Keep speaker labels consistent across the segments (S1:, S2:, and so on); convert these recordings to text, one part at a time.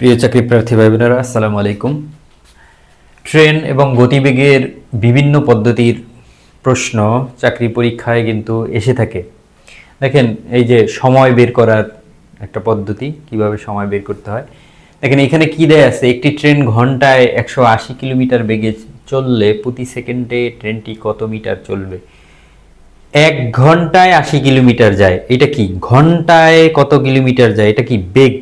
S1: প্রিয় চাকরি প্রার্থী ভাই বোনেরা আসসালামু আলাইকুম। ট্রেন এবং গতিবেগের বিভিন্ন পদ্ধতির প্রশ্ন চাকরি পরীক্ষায় কিন্তু এসে থাকে। দেখেন, এই যে সময় বের করার একটা পদ্ধতি, কীভাবে সময় বের করতে হয়। দেখেন, এখানে কি দেয়া আছে? একটি ট্রেন ঘন্টায় একশো আশি কিলোমিটার বেগে চললে প্রতি সেকেন্ডে ট্রেনটি কত মিটার চলবে? এক ঘন্টায় আশি কিলোমিটার যায়, এটা কি? ঘন্টায় কত কিলোমিটার যায়? এটা কি বেগ?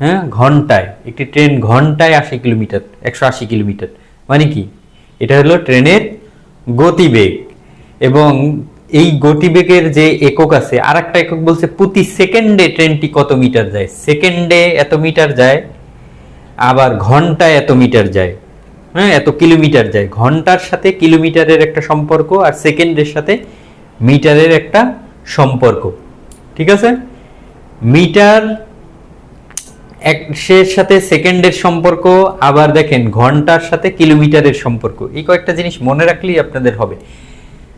S1: হ্যাঁ ঘন্টায়, একটি ট্রেন ঘন্টায় আশি কিলোমিটার, একশো আশি কিলোমিটার। মানে কি? এটা হলো ট্রেনের গতিবেগ। এবং এই গতিবেগের যে একক আছে আর একটা একক বলছে প্রতি সেকেন্ডে ট্রেনটি কত মিটার যায়? সেকেন্ডে এত মিটার যায়, আবার ঘন্টায় এত মিটার যায়। হ্যাঁ এত কিলোমিটার যায়। ঘণ্টার সাথে কিলোমিটারের একটা সম্পর্ক আর সেকেন্ডের সাথে মিটারের একটা সম্পর্ক। ঠিক আছে? মিটার এর সাথে সেকেন্ডের সম্পর্ক, আবার দেখেন ঘণ্টার সাথে কিলোমিটারের সম্পর্ক। এই কয়েকটা জিনিস মনে রাখলেই আপনাদের হবে।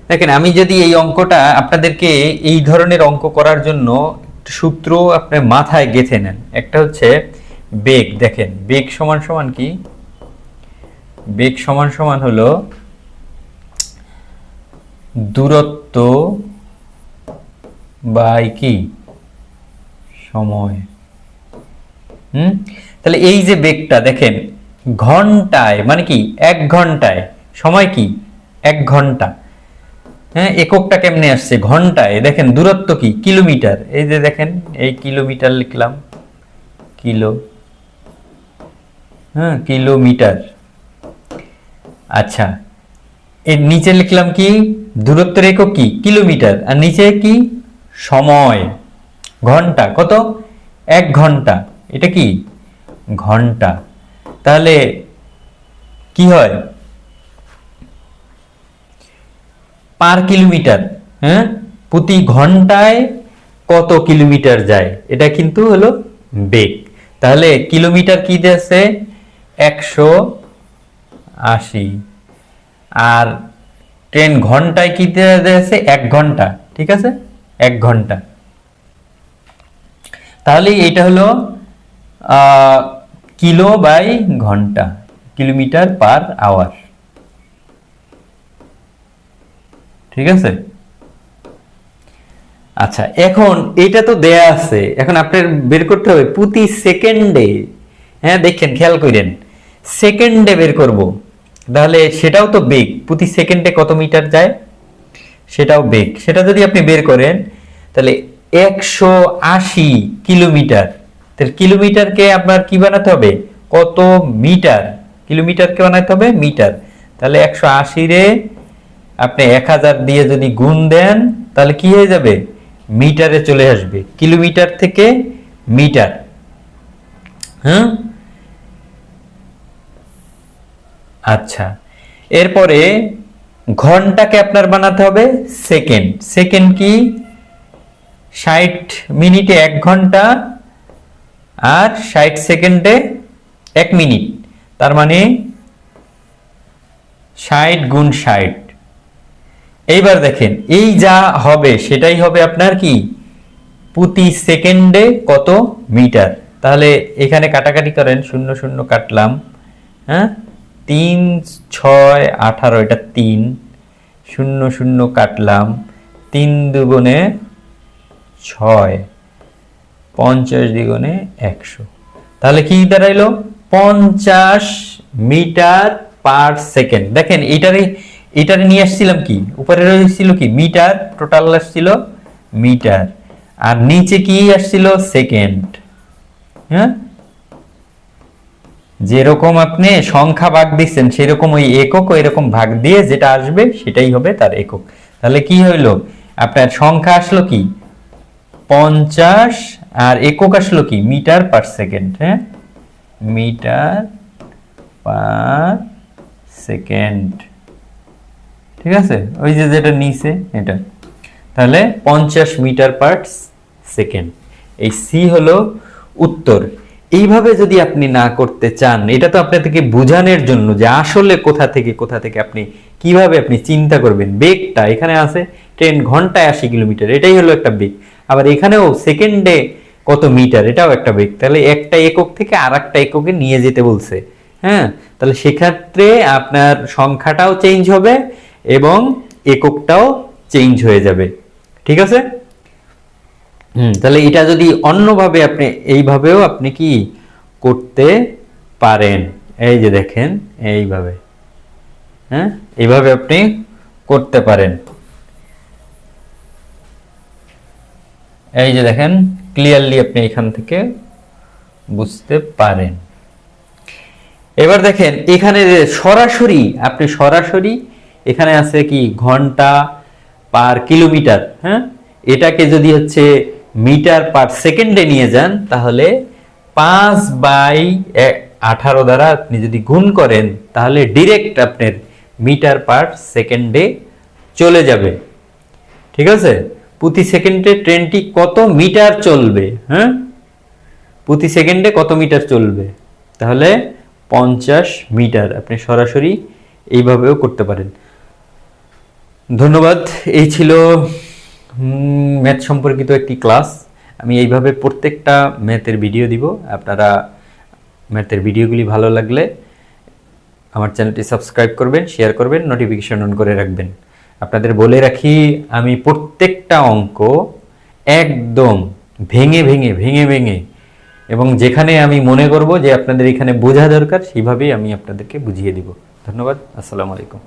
S1: দেখেন, আমি যদি এই অঙ্কটা আপনাদেরকে এই ধরনের অঙ্ক করার জন্য সূত্র আপনার মাথায় গেঁথে নেন। একটা হচ্ছে বেগ, দেখেন, বেগ সমান সমান কি? বেগ সমান সমান হলো দূরত্ব বাই কি? সময়। হুম? তাহলে এই যে বেগটা দেখেন, ঘন্টায় মানে কি, এক ঘন্টায়, সময় কি? এক ঘণ্টা। হ্যাঁ এককটা কেমনে আসছে? ঘন্টায়, দেখেন দূরত্ব কি? কিলোমিটার। এই যে দেখেন, এই কিলোমিটার লিখলাম। কিলো হ্যাঁ কিলোমিটার। আচ্ছা এর নিচে লিখলাম কি? দূরত্বের একক কি? কিলোমিটার। আর নিচে কি? সময়। ঘণ্টা। কত? এক ঘণ্টা। এটা কি? ঘণ্টা। তাহলে কি হয়? পার কিলোমিটার হ্যাঁ? প্রতি ঘন্টায় কত কিলোমিটার যায়? এটা কিন্তু হলো বেগ। তাহলে কিলোমিটার কি দিয়েছে একশো আশি। আর ট্রেন ঘন্টায় কি দিয়েছে এক ঘণ্টা, ঠিক আছে? এক ঘণ্টা। তাহলে এটা হলো কিলো বাই ঘণ্টা, কিলোমিটার পার আওয়ার। ঠিক আছে? আচ্ছা এখন এটা তো দেয়া আছে। এখন আপনার বের করতে হবে প্রতি সেকেন্ডে। হ্যাঁ দেখেন, খেয়াল করেন। সেকেন্ডে বের করব। তাহলে সেটাও তো বেগ। প্রতি সেকেন্ডে কত মিটার যায়? সেটাও বেগ। সেটা যদি আপনি বের করেন, তাহলে একশো আশি কিলোমিটার। তাহলে কিলোমিটারকে আপনার কি বানাতে হবে? কত মিটার? কিলোমিটারকে বানাতে হবে মিটার। তাহলে একশো আশি রে আপনি এক হাজার দিয়ে যদি গুণ দেন, তাহলে কি হয়ে যাবে? মিটারে চলে আসবে। কিলোমিটার থেকে মিটার। হ্যাঁ? আচ্ছা। এরপরে ঘন্টাকে আপনার বানাতে হবে সেকেন্ড। সেকেন্ড কি? ষাট মিনিটে এক ঘণ্টা আর ষাট সেকেন্ডে এক মিনিট। তার মানে ষাট গুণ ষাট। এইবার দেখেন, এই যা হবে, সেটাই হবে আপনার কি? প্রতি সেকেন্ডে কত মিটার? তাহলে এখানে কাটাকাটি করেন, শূন্য শূন্য কাটলাম হ্যাঁ? তিন, ছয়, আঠারো, এটা তিন। শূন্য শূন্য কাটলাম, তিন দুগুণে ছয়। পঞ্চাশ দ্বিগুণে একশো। তাহলে কি দাঁড়াইলো পঞ্চাশ মিটার পার সেকেন্ড। দেখেন, এটারে এটারে নিয়ে আসছিলাম কি? উপরে রয়েছিল কি? মিটার, টোটাল আসছিল মিটার। আর নিচে কি আসছিল? সেকেন্ড। হ্যাঁ? যেরকম আপনি সংখ্যা ভাগ দিচ্ছেন, সেরকম ওই একক, এরকম ভাগ দিয়ে যেটা আসবে, সেটাই হবে তার একক। তাহলে কি হইল? আপনার সংখ্যা আসলো কি? পঞ্চাশ আর একক আসলো কি? মিটার পার সেকেন্ড হ্যাঁ? Metre per second. ঠিক আছে? ওই যে যেটা নিচে, এটা। তাহলে পঞ্চাশ মিটার পার সেকেন্ড। এই সি হলো উত্তর। এইভাবে যদি আপনি না করতে চান, এটা তো আপনাদেরকে বোঝানোর জন্য যে আসলে কোথা থেকে কোথা থেকে আপনি কীভাবে আপনি চিন্তা করবেন। বেগটা এখানে আছে, ট্রেন ঘন্টায় আশি কিলোমিটার। এটাই হলো একটা বেগ। আবার এখানেও সেকেন্ডে কত মিটার এটাও একটা বেগ। তাহলে একটা একক থেকে আর একটা এককে নিয়ে যেতে বলছে। হ্যাঁ? তাহলে সেক্ষেত্রে আপনার সংখ্যাটাও চেঞ্জ হবে এবং এককটাও চেঞ্জ হয়ে যাবে। ঠিক আছে? হুম, তাহলে এটা যদি অন্যভাবে আপনি এইভাবেও আপনি কি করতে পারেন? এই যে দেখেন, এইভাবে। হ্যাঁ? এইভাবে আপনি করতে পারেন। এই যে দেখেন ক্লিয়ারলি আপনি এখান থেকে বুঝতে পারেন। এবার দেখেন, এখানে সরাসরি, আপনি সরাসরি, এখানে আছে কি, ঘণ্টা পার কিলোমিটার হ্যাঁ? এটাকে যদি হচ্ছে মিটার পার সেকেন্ডে নিয়ে যান, তাহলে পাঁচ বাই আঠারো দ্বারা আপনি যদি গুণ করেন, তাহলে ডিরেক্ট আপনার মিটার পার সেকেন্ডে চলে যাবে। ঠিক আছে? প্রতি সেকেন্ডে ট্রেনটি কত মিটার চলবে হ্যাঁ? প্রতি সেকেন্ডে কত মিটার চলবে? তাহলে পঞ্চাশ মিটার, আপনি সরাসরি এইভাবেও করতে পারেন। ধন্যবাদ, এই ছিল ম্যাথ সম্পর্কিত একটি ক্লাস। আমি এইভাবে প্রত্যেকটা ম্যাথের ভিডিও দিব। আপনারা ম্যাথের ভিডিওগুলি ভালো লাগলে আমার চ্যানেলটি সাবস্ক্রাইব করবেন, শেয়ার করবেন, নোটিফিকেশন অন করে রাখবেন। আপনাদের বলে রাখি, আমি প্রত্যেকটা অঙ্ক একদম ভেঙে ভেঙে ভেঙে ভেঙে এবং যেখানে আমি মনে করব যে আপনাদের এখানে বোঝা দরকার সেইভাবেই আমি আপনাদেরকে বুঝিয়ে দিব। ধন্যবাদ, আসসালামু আলাইকুম।